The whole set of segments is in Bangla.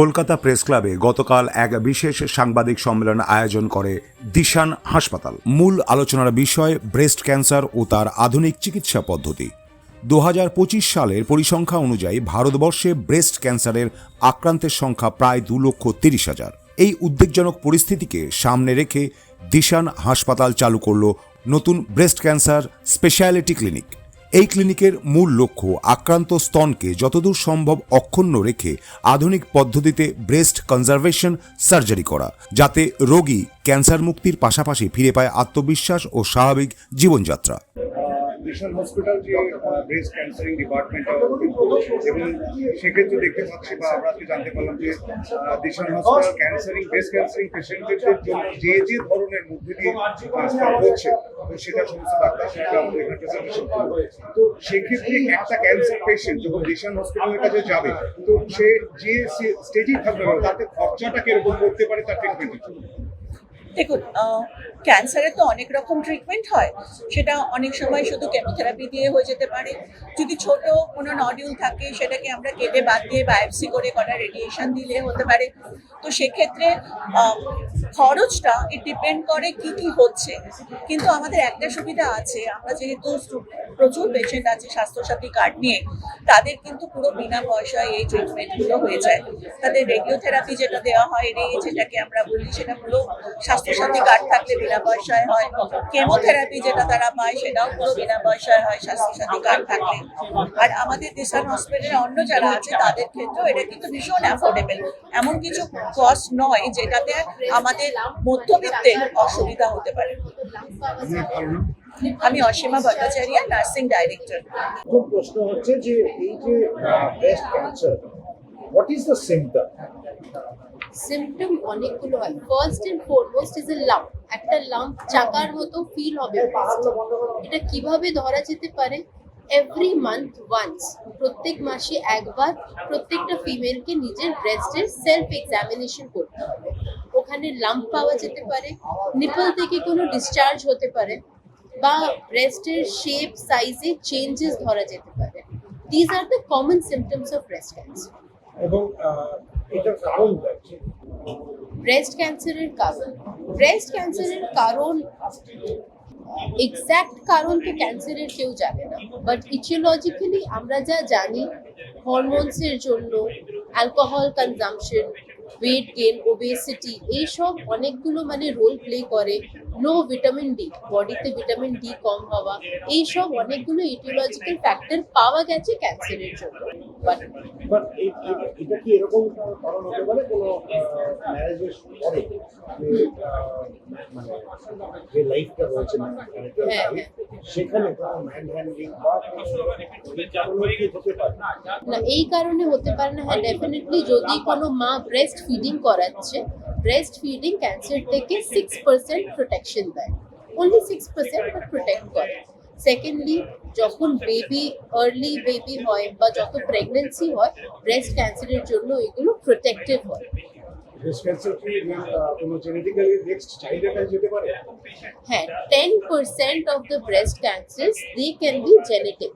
কলকাতা প্রেস ক্লাবে গতকাল এক বিশেষ সাংবাদিক সম্মেলন আয়োজন করে দিশান হাসপাতাল। মূল আলোচনার বিষয় ব্রেস্ট ক্যান্সার ও তার আধুনিক চিকিৎসা পদ্ধতি। দু হাজার পঁচিশ সালের পরিসংখ্যা অনুযায়ী ভারতবর্ষে ব্রেস্ট ক্যান্সারের আক্রান্তের সংখ্যা প্রায় দু লক্ষ তিরিশ হাজার। এই উদ্বেগজনক পরিস্থিতিকে সামনে রেখে দিশান হাসপাতাল চালু করল নতুন ব্রেস্ট ক্যান্সার স্পেশালিটি ক্লিনিক। এই ক্লিনিকের মূল লক্ষ্য আক্রান্ত স্তনকে যতদূর সম্ভব অক্ষুণ্ণ রেখে আধুনিক পদ্ধতিতে ব্রেস্ট কনজারভেশন সার্জারি করা, যাতে রোগী ক্যান্সার মুক্তির পাশাপাশি ফিরে পায় আত্মবিশ্বাস ও স্বাভাবিক জীবনযাত্রা। মিশন হসপিটাল যে ব্রেস্ট ক্যান্সারিং ডিপার্টমেন্ট এবং সেক্ষেত্রে দেখতে পাচ্ছি বা আমরা আজকে জানতে পারলাম যে দিশান হসপিটাল ক্যান্সারিং ব্রেস্ট ক্যান্সারিং পেশেন্টদের জন্য যে যে ধরনের মধ্যে দিয়ে হচ্ছে সেটা সমস্ত ডাক্তার এখানে প্রেজেন্টেশন করবে। তো সেক্ষেত্রে একটা ক্যান্সার পেশেন্ট যখন দিশান হসপিটালের কাছে যাবে, তো সে যে স্টেজেই থাকবে, তাতে খরচাটা কীরকম করতে পারে তার ট্রিটমেন্টের জন্য? দেখুন ক্যান্সারের তো অনেক রকম ট্রিটমেন্ট হয়, সেটা অনেক সময় শুধু কেমোথেরাপি দিয়ে হয়ে যেতে পারে। যদি ছোট কোনো নডিউল থাকে, সেটাকে আমরা কেটে বাদ দিয়ে বায়োপসি করে করা রেডিয়েশন দিলে হতে পারে। তো সেক্ষেত্রে খরচটা ইট ডিপেন্ড করে কি কি হচ্ছে। কিন্তু আমাদের একটা সুবিধা আছে, আমরা যেহেতু প্রচুর পেশেন্ট আছে স্বাস্থ্যসাথী কার্ড নিয়ে, তাদের কিন্তু পুরো বিনা পয়সায় এই ট্রিটমেন্টগুলো হয়ে যায়। তাদের রেডিওথেরাপি যেটা দেওয়া হয় রে যেটাকে আমরা বলি, সেটা পুরো স্বাস্থ্যসাথী কার্ড থাকলে বিনা পয়সায় হয়। কেমোথেরাপি যেটা তারা পায় সেটাও পুরো বিনা পয়সায় হয় স্বাস্থ্যসাথী কার্ড থাকলে। আর আমাদের দিশান হসপিটালে অন্য যারা আছে তাদের ক্ষেত্রেও এটা কিন্তু ভীষণ অ্যাফোর্ডেবল এমন কিছু কস্ট নয় যেটাতে আমাদের মধ্যবিত্তের অসুবিধা হতে পারে? আমি অসীমা ভট্টাচার্য নার্সিং ডাইরেক্টর প্রশ্ন হচ্ছে যে এই যে breast cancer what is the symptom symptom অনেকগুলো হয়। First and foremost is a lump একটা লাম্প চাকার মতো ফিল হবে। এটা কীভাবে ধরা যেতে পারে? এভরি মান্থ ওয়ান্স প্রত্যেক মাসে একবার প্রত্যেকটা ফিমেলকে নিজের ব্রেস্টের সেলফ এক্সামিনেশন করতে হবে। ওখানে লাম্প পাওয়া যেতে পারে নিপল থেকে কোনো ডিসচার্জ হতে পারে বা ব্রেস্টের শেপ সাইজে চেঞ্জেস ধরা যেতে পারে। These are the common symptoms of breast cancer এবং এটার কারণ ব্রেস্ট ক্যান্সারের কারণ। ব্রেস্ট ক্যান্সারের কারণ এক্স্যাক্ট কারণ তো ক্যান্সারের কেউ জানে না। বাট ইটিওলজিক্যালি আমরা যা জানি হরমোনসের জন্য alcohol consumption weight gain obesity এইসব অনেকগুলো মানে রোল প্লে করে। লো ভিটামিন ডি বডিতে ভিটামিন ডি কম হওয়া, এইসব অনেকগুলো ইটিওলজিক্যাল ফ্যাক্টর পাওয়া গেছে ক্যান্সারের জন্য। বাট বাট এটা কি এরকম কারণ হতে পারে? কোনো ম্যারেজের পরে মানে যে লাইফটা রয়েছে হ্যাঁ, সেখানে কোনো ম্যান হ্যান্ডলিং বা এই কারণে হতে পারে? না এই কারণে হতে পারে না। হ্যাঁ ডেফিনেটলি যদি কোনো মা ব্রেস্ট ফিডিং করাচ্ছে ব্রেস্ট ফিডিং ক্যান্সার থেকে সিক্স পার্সেন্ট প্রোটেকশন দেয়। অনলি সিক্স পার্সেন্ট প্রোটেক্ট করে। সেকেন্ডলি যখন বেবি আর্লি বেবি হয় বা যত প্রেগনেন্সি হয় ব্রেস্ট ক্যান্সারের জন্য এগুলো প্রোটেক্টিভ হয়। পারে? হ্যাঁ ten percent of the breast be genetic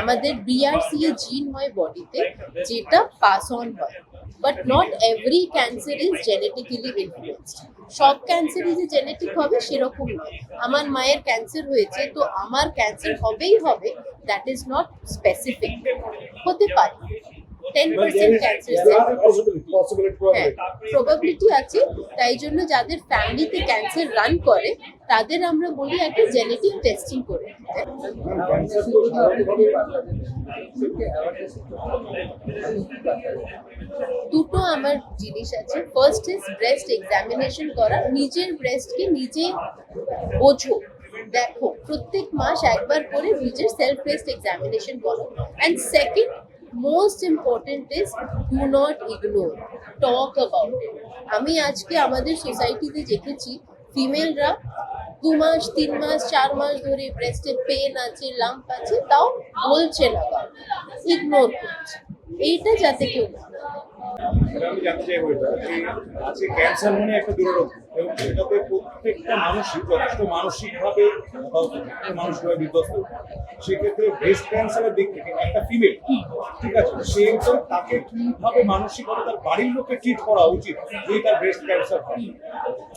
আমাদের বিআরসিএ জিন হয় বডিতে, যেটা পাস অন হয় but not every cancer is genetically influenced সব ক্যান্সারই যে জেনেটিক হবে, সেরকম নয়। আমার মায়ের ক্যান্সার হয়েছে, তো আমার ক্যান্সার হবেই হবে দ্যাট ইজ নট স্পেসিফিক হতে পারে। টেন পার্সেন্ট ক্যান্সার হ্যাঁ প্রবাবিলিটি আছে তাই জন্য যাদের ফ্যামিলিতে ক্যান্সার রান করে তাদের আমরা বলি একটা জেনেটিক টেস্টিং করে। দুটো আমার জিনিস আছে। ফার্স্ট ইজ ব্রেস্ট এক্সামিনেশন করা। নিজের ব্রেস্টকে নিজে বোঝো দেখো। প্রত্যেক মাস একবার করে নিজের সেলফ ব্রেস্ট এক্সামিনেশন করো। And second most important is do not ignore talk about it আমি আজকে আমাদের সোসাইটিতে দেখেছি ফিমেলরা দু মাস, তিন মাস, চার মাস ধরে ব্রেস্টে পেন আছে লাম্প আছে, তাও বলছে না ইগনোর করছে। এইটা যাতে কেউ না আমি জানতে চাইব এটা। যে আজকে ক্যান্সার মানে একটা দুরারোগ্য এবং সেটাতে প্রত্যেকটা মানুষই যথেষ্ট মানসিকভাবে মানসিকভাবে বিধ্বস্ত সেক্ষেত্রে ব্রেস্ট ক্যান্সারের দিক থেকে একটা ফিমেল ঠিক আছে? সে তাকে কীভাবে মানসিকভাবে তার বাড়ির লোককে ট্রিট করা উচিত যদি তার ব্রেস্ট ক্যান্সার হয়।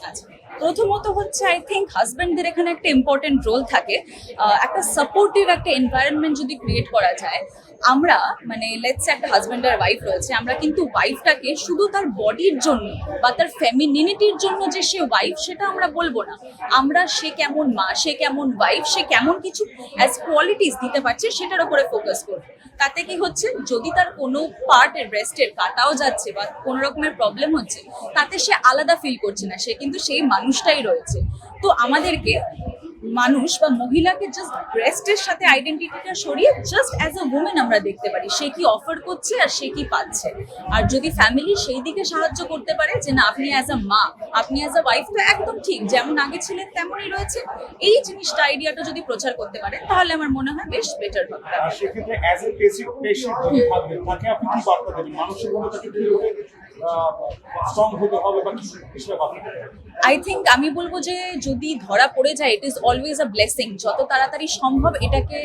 আচ্ছা। প্রথমত হচ্ছে আই থিঙ্ক হাজব্যান্ডদের এখানে একটা ইম্পর্টেন্ট রোল থাকে। একটা সাপোর্টিভ একটা এনভায়রনমেন্ট যদি ক্রিয়েট করা যায়, আমরা মানে লেটস একটা হাজব্যান্ড আর ওয়াইফ রয়েছে, আমরা কিন্তু ওয়াইফটাকে শুধু তার বডির জন্য বা তার ফেমিনিনিটির জন্য যে সে ওয়াইফ সেটা আমরা বলব না। আমরা সে কেমন মা, সে কেমন ওয়াইফ সে কেমন কিছু অ্যাজ কোয়ালিটিস দিতে পারছে, সেটার উপরে ফোকাস করব। তাতে কি হচ্ছে? যদি তার কোনো পার্টের ব্রেস্টের কাটাও যাচ্ছে বা কোনো রকমের প্রবলেম হচ্ছে, তাতে সে আলাদা ফিল করছে না। সে কিন্তু সেই মানুষটাই রয়েছে। তো আমাদেরকে মানুষ বা মহিলাকে জাস্ট ব্রেস্টের সাথে আইডেন্টিটিটা সরিয়ে জাস্ট অ্যাজ আ উমেন আমরা দেখতে পারি। সে কি অফার করছে আর সে কি পাচ্ছে। আর যদি ফ্যামিলি সেই দিকে সাহায্য করতে পারে যে না আপনি অ্যাজ আ মা আপনি অ্যাজ আ ওয়াইফ তো একদম ঠিক যেমন আগে ছিলেন তেমনই রয়েছে। এই জিনিসটা আইডিয়াটা যদি প্রচার করতে পারে তাহলে আমার মনে হয় বেশ বেটার হবে। সেক্ষেত্রে অ্যাজ এ পেশেন্ট পেশেন্ট যদি থাকবে তাকে আপনি কি বার্তা দেবেন? মানসিকভাবে তাকে স্ট্রং হতে হবে বা কিছু আই থিঙ্ক আমি বলব যে যদি ধরা পড়ে যায় it is always a blessing যত তাড়াতাড়ি সম্ভব এটাকে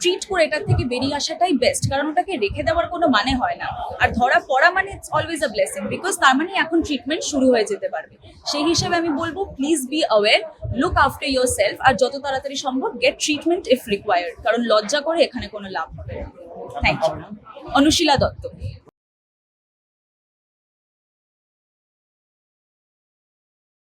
ট্রিট করে এটার থেকে বেরিয়ে আসাটাই বেস্ট কারণ ওটাকে রেখে দেওয়ার কোনো মানে হয় না। আর ধরা পড়া মানে it's always a blessing because তার মানে এখন ট্রিটমেন্ট শুরু হয়ে যেতে পারবে। সেই হিসেবে আমি বলব please be aware look after yourself আর যত তাড়াতাড়ি সম্ভব গেট ট্রিটমেন্ট ইফ রিকোয়ার্ড কারণ লজ্জা করে এখানে কোনো লাভ হবে থ্যাংক ইউ অনুশীলা দত্ত।